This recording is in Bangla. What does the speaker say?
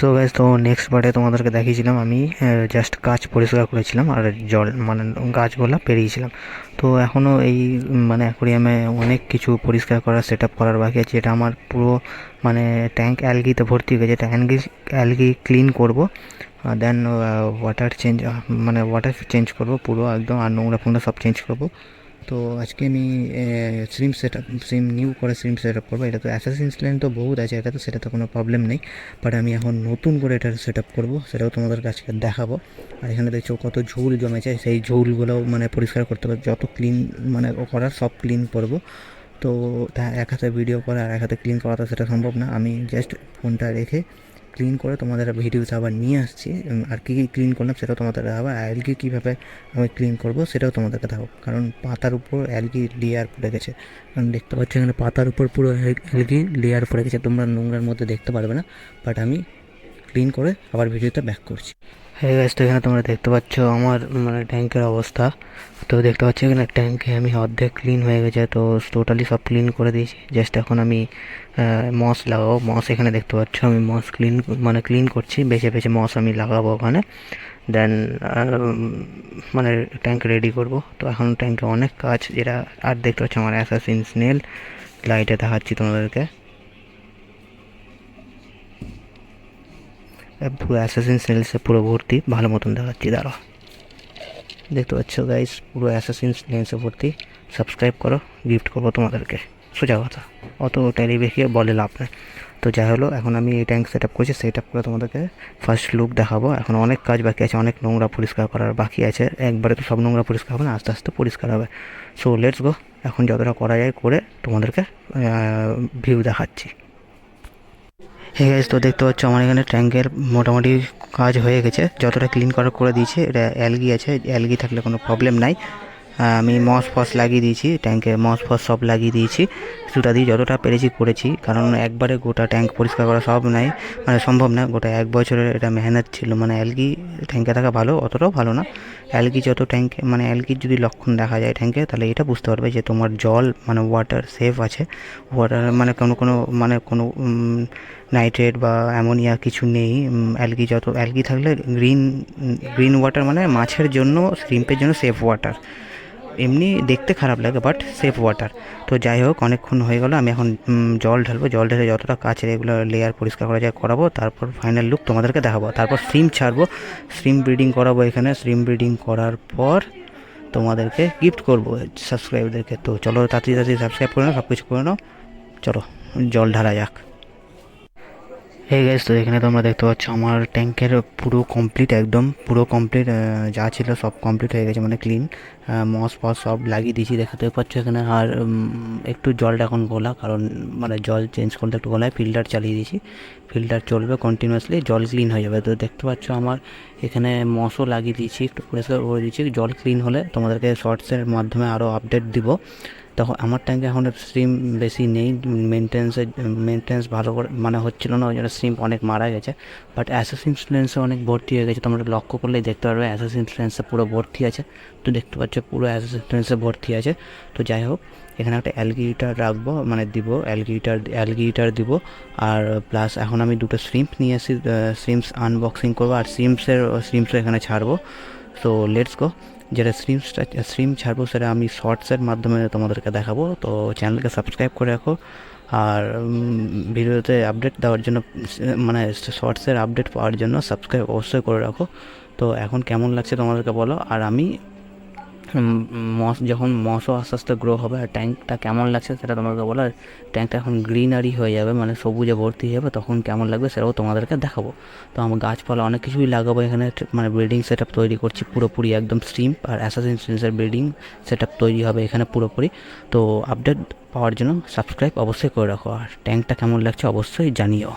সো গাইজ তো নেক্সট পার্টে তোমাদেরকে দেখিয়েছিলাম, আমি জাস্ট গাছ পরিষ্কার করেছিলাম আর জল মানে গাছগুলো পেরিয়েছিলাম। তো এখনও এই মানে অ্যাকোরিয়ামে অনেক কিছু পরিষ্কার করার সেট করার বাকি আছে। এটা আমার পুরো মানে ট্যাঙ্ক অ্যালগিতে ভর্তি হয়ে গেছে। অ্যালগি অ্যালগি ক্লিন করব দেন ওয়াটার চেঞ্জ মানে ওয়াটার চেঞ্জ করব পুরো একদম, আর নোংরা ফোংরা সব চেঞ্জ করব। তো আজকে আমি sim set up sim new করে সিম সেট আপ করব। এটা তো অ্যাসাসিনস লেন তো বহুত আছে, এটা তো, সেটা তো কোনো প্রবলেম নেই। বাট আমি এখন নতুন করে এটা সেট আপ করব, সেটাও তোমাদের কাছে দেখাবো। আর এখানে দেখছ কত ঝুল জমেছে, সেই ঝুলগুলো মানে পরিষ্কার করতে হবে। যত ক্লিন মানে করার সব ক্লিন করব। তো তা এক হাতে ভিডিও করা আর এক হাতে ক্লিন করা তো সেটা সম্ভব না। আমি জাস্ট ফোনটা রেখে ক্লিন করে তোমাদের ভিডিওতে আবার নিয়ে আসছি। আর কী কী ক্লিন করলাম সেটাও তোমাদের দেখাবো। অ্যালগি কীভাবে আমি ক্লিন করব সেটাও তোমাদেরকে দেখাবো। কারণ পাতার উপর অ্যালগি লেয়ার পড়ে গেছে। কারণ দেখতে পাচ্ছি এখানে পাতার উপর পুরো অ্যালগি লেয়ার পড়ে গেছে। তোমরা নোংরার মধ্যে দেখতে পারবে না। বাট আমি ক্লিন করে আবার ভিডিওতে ব্যাক করছি। হ্যাঁ গাছ তো এখানে তোমরা দেখতে পাচ্ছ আমার মানে ট্যাঙ্কের অবস্থা। তো দেখতে পাচ্ছ এখানে ট্যাঙ্কে আমি অর্ধেক ক্লিন হয়ে গেছে, তো টোটালি সব ক্লিন করে দিয়েছি। জাস্ট এখন আমি মস লাগাবো। মস এখানে দেখতে পাচ্ছ আমি মস ক্লিন মানে ক্লিন করছি। বেছে বেছে মস আমি লাগাবো ওখানে। দেন মানে ট্যাঙ্ক রেডি করব। তো এখন ট্যাঙ্কে অনেক কাজ। যেটা, আর দেখতে পাচ্ছ আমার অ্যাসাসিন স্নেল লাইটে দেখাচ্ছি তোমাদেরকে। পুরো অ্যাসাসিন সেলসে পুরো ভর্তি, ভালো মতন দেখাচ্ছি, দাঁড়াও। দেখতে পাচ্ছ গাইস পুরো অ্যাসাসিন লেন্সে ভর্তি। সাবস্ক্রাইব করো গিফট করব তোমাদেরকে। সোজা কথা, অত টেলিভিশনে বলে লাভ নেই। তো যাই হলো, এখন আমি এই ট্যাঙ্ক সেট আপ করছি সেট আপ করে তোমাদেরকে ফার্স্ট লুক দেখাবো। এখন অনেক কাজ বাকি আছে, অনেক নোংরা পরিষ্কার করার বাকি আছে। একবারে তো সব নোংরা পরিষ্কার হবে না, আস্তে আস্তে পরিষ্কার হবে। সো লেটস গো এখন যতটা করা যায়, করে তোমাদেরকে ভিউ দেখাচ্ছি। হে গাইজ তো দেখতে পাচ্ছ আমার এখানে ট্যাঙ্কের মোটামুটি কাজ হয়ে গেছে। যতটা ক্লিন করা করে দিয়েছে, এটা অ্যালগি আছে অ্যালগি থাকলে কোনো প্রবলেম নাই। আমি মস ফস লাগিয়ে দিয়েছি ট্যাঙ্কে মস ফস সব লাগিয়ে দিয়েছি। সুতা দিয়ে যতটা পেরেছি করেছি, কারণ একবারে গোটা ট্যাঙ্ক পরিষ্কার করা সব নাই মানে সম্ভব না, গোটা এক বছরের এটা মেহনত ছিল। মানে অ্যালগি ট্যাঙ্কে থাকা ভালো, অতটাও ভালো না। অ্যালগি যত ট্যাঙ্কে মানে অ্যালগির যদি লক্ষণ দেখা যায় ট্যাঙ্কে, তাহলে এটা বুঝতে পারবে যে তোমার জল মানে ওয়াটার সেফ আছে। ওয়াটার মানে কোনো কোনো মানে কোনো নাইট্রেট বা অ্যামোনিয়া কিছু নেই। অ্যালগি যত, অ্যালগি থাকলে গ্রিন গ্রিন ওয়াটার মানে মাছের জন্য শ্রিম্পের জন্য সেফ ওয়াটার এমনি দেখতে খারাপ লাগে বাট সেফ ওয়াটার তো যাই হোক, অনেকক্ষণ হয়ে গেল, আমি এখন জল ঢালবো। জল ঢেলে যতটা কাছে এগুলো লেয়ার পরিষ্কার করা যায় করাবো, তারপর ফাইনাল লুক তোমাদেরকে দেখাবো। তারপর স্ট্রিম ছাড়বো। স্ট্রিম ব্রিডিং করাবো এখানে। স্ট্রিম ব্রিডিং করার পর তোমাদেরকে গিফট করব সাবস্ক্রাইবারদেরকে তো চলো, তাড়াতাড়ি তাড়াতাড়ি সাবস্ক্রাইব করে নাও সব কিছু করে নাও। চলো, জল ঢালা যাক। এই গাইস তো এখানে তোমরা দেখতে পাচ্ছ আমার ট্যাঙ্কের পুরো কমপ্লিট একদম পুরো কমপ্লিট যা ছিল সব কমপ্লিট হয়ে গেছে মানে ক্লিন মস ফস সব লাগিয়ে দিয়েছি, দেখতে পাচ্ছ এখানে। আর একটু জলটা এখন গোলা, কারণ মানে জল চেঞ্জ করতে একটু গোলায় ফিল্টার চালিয়ে দিয়েছি। ফিল্টার চলবে কন্টিনিউয়াসলি জল ক্লিন হয়ে যাবে। তো দেখতে পাচ্ছ আমার এখানে মশও লাগিয়ে দিয়েছি, একটু পরিষ্কার করে দিয়েছি। জল ক্লিন হলে তোমাদেরকে শর্টসের মাধ্যমে আরও আপডেট দিব। তখন আমার ট্যাঙ্কে এখন স্ট্রিম বেশি নেই মেনটেন্সের মেনটেন্স ভালো করে মানে হচ্ছিল না, ওই জন্য স্ট্রিম অনেক মারা গেছে। বাট অ্যাসাসিন লেন্সে অনেক ভর্তি হয়ে গেছে, তোমরা লক্ষ্য করলেই দেখতে পারবে অ্যাসাসিন লেন্সে পুরো ভর্তি আছে। তো দেখতে পাচ্ছ পুরো অ্যাসাসিন লেন্সে ভর্তি আছে। তো যাই হোক, এখানে একটা অ্যালগিটার রাখব মানে দিব অ্যালগিটার অ্যালগিটার দিব। আর প্লাস এখন আমি দুটো স্ট্রিমস নিয়ে এসে স্ট্রিমস আনবক্সিং করব। আর স্ট্রিমসের স্ট্রিমসও এখানে ছাড়বো। সো লেটস গো যেটা স্ট্রিমসটা স্ট্রিম ছাড়বো, সেটা আমি শর্টসের মাধ্যমে তোমাদেরকে দেখাবো। তো চ্যানেলকে সাবস্ক্রাইব করে রাখো। আর ভিডিওতে আপডেট দেওয়ার জন্য মানে শর্টসের আপডেট পাওয়ার জন্য সাবস্ক্রাইব অবশ্যই করে রাখো। তো এখন কেমন লাগছে তোমাদেরকে বলো। আর আমি মস, যখন মশও আস্তে আস্তে গ্রো হবে আর ট্যাঙ্কটা কেমন লাগছে সেটা তোমাদেরকে বলো আর ট্যাঙ্কটা এখন গ্রিনারি হয়ে যাবে মানে সবুজে ভর্তি হয়ে যাবে তখন কেমন লাগবে সেটাও তোমাদেরকে দেখাবো। তো আমার গাছপালা অনেক কিছুই লাগাবো এখানে মানে ব্রিডিং সেট তৈরি করছি পুরোপুরি একদম স্ট্রিম আর অ্যাসাসিন স্ট্রিমসের ব্রিডিং সেট তৈরি হবে এখানে পুরোপুরি। তো আপডেট পাওয়ার জন্য সাবস্ক্রাইব অবশ্যই করে রাখো আর ট্যাঙ্কটা কেমন লাগছে অবশ্যই জানিও।